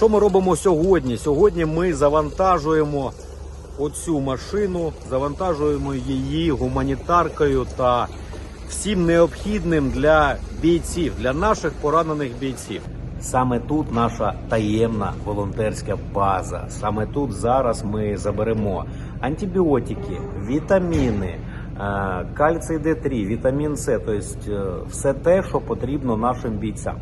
Що ми робимо сьогодні? Сьогодні ми завантажуємо оцю машину, завантажуємо її гуманітаркою та всім необхідним для бійців, для наших поранених бійців. Саме тут наша таємна волонтерська база. Саме тут зараз ми заберемо антибіотики, вітаміни, кальцій Д3, вітамін С, тобто е, все те, що потрібно нашим бійцям.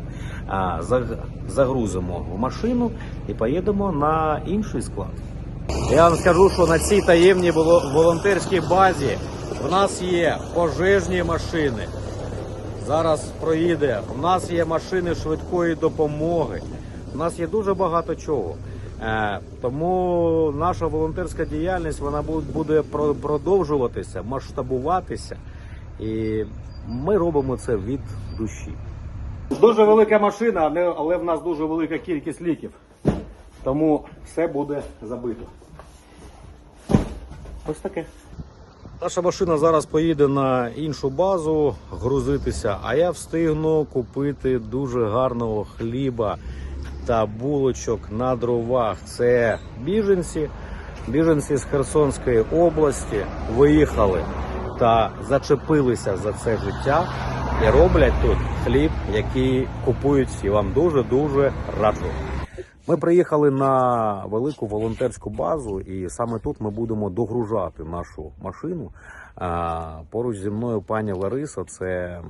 Е, Загрузимо в машину і поїдемо на інший склад. Я вам скажу, що на цій таємній волонтерській базі в нас є пожежні машини. Зараз проїде. У нас є машини швидкої допомоги. У нас є дуже багато чого. Е, тому наша волонтерська діяльність вона буде про- продовжуватися, масштабуватися. І ми робимо це від душі. Дуже велика машина, але в нас дуже велика кількість ліків. Тому все буде забито. Ось таке. Наша машина зараз поїде на іншу базу грузитися, а я встигну купити дуже гарного хліба та булочок на дровах. Це біженці, біженці з Херсонської області виїхали та зачепилися за це життя і роблять тут хліб, який купують всі. Вам дуже дуже раджу. Ми приїхали на велику волонтерську базу, і саме тут ми будемо догружати нашу машину. Поруч зі мною пані Лариса, це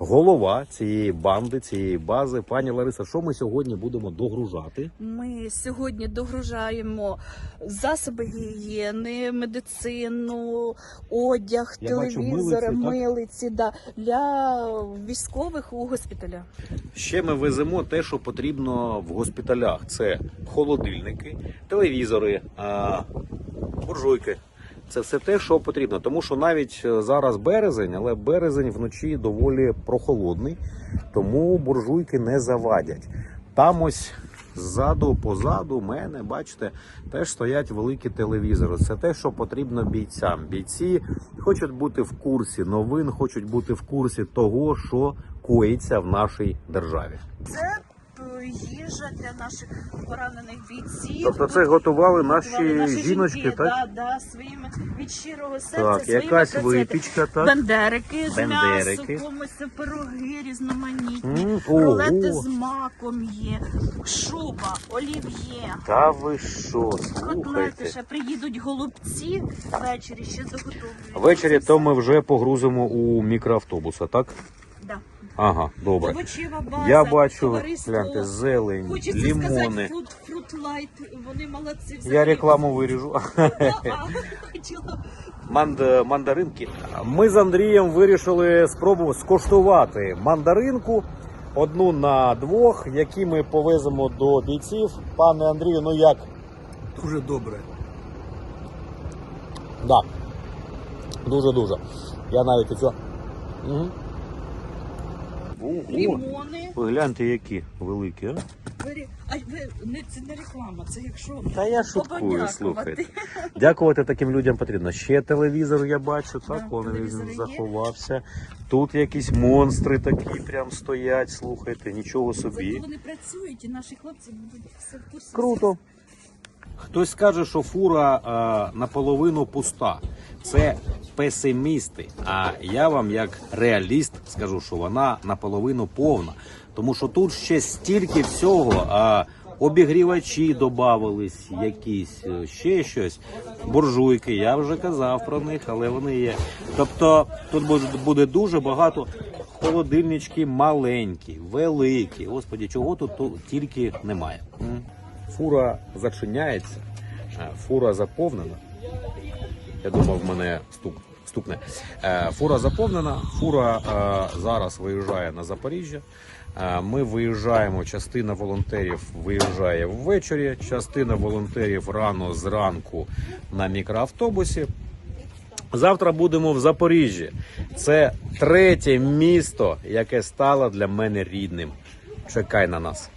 голова цієї банди, цієї бази. Пані Лариса, що ми сьогодні будемо догружати? Ми сьогодні догружаємо засоби гігієни, медицину, одяг, Я бачу телевізори, милиці, милиці да, для військових у госпіталях. Ще ми веземо те, що потрібно в госпіталях: це холодильники, телевізори, а, буржуйки. Це все те, що потрібно. Тому що навіть е, зараз березень, але березень вночі доволі прохолодний, тому буржуйки не завадять. Там ось ззаду, позаду мене, бачите, теж стоять великі телевізори. Це те, що потрібно бійцям. Бійці хочуть бути в курсі новин, хочуть бути в курсі того, що коїться в нашій державі. Це їжа для наших поранених бійців. Тобто це готували наші Готували наші жіночки, жінки, так? Да, да, своїми від щирого серця. Так, своїми якась рецептами. випічка, так? Бендерики з Бендерики. м'ясом, пироги різноманітні, М, рулети з маком є, шуба, олів'є. Та ви що, Котлети слухайте. ще приїдуть голубці ввечері, ще заготовлюють. Ввечері то ми вже погрузимо у мікроавтобуса, так? Ага, добре. Овочева база, Я бачу, товариство. гляньте, зелень, Хочеться лімони. сказати, фрут, фрутлайт, вони молодці. Я рекламу виріжу. А, хотіла. Манд, мандаринки. Ми з Андрієм вирішили спробувати скоштувати мандаринку одну на двох, які ми повеземо до бійців. Пане Андрію, ну як? Дуже добре. Да. Дуже-дуже. Я навіть оцю. Угу. Ого. Лімони. Ви гляньте, які великі, а? А ви не це не реклама, це якщо Та я шуткую, подякувати. слухайте. Дякувати таким людям потрібно. Ще телевізор я бачу, так, Да, он він телевізор є. заховався. Тут якісь монстри такі прям стоять, слухайте, нічого Зато собі. вони працюють, і наші хлопці будуть все в курсі. Круто. Хтось скаже, що фура е, наполовину пуста. Це песимісти. А я вам, як реаліст, скажу, що вона наполовину повна. Тому що тут ще стільки всього. А обігрівачі додавались, якісь, е, ще щось. Буржуйки, я вже казав про них, але вони є. Тобто тут буде- дуже багато. Холодильнички маленькі, великі. Господі, чого тут, тільки немає. Фура зачиняється, фура заповнена. Я думав, мене стук, стукне. Е, Фура заповнена, фура е, зараз виїжджає на Запоріжжя. Е, Ми виїжджаємо, частина волонтерів виїжджає ввечері, частина волонтерів рано зранку на мікроавтобусі. Завтра будемо в Запоріжжі. Це третє місто, яке стало для мене рідним. Чекай на нас.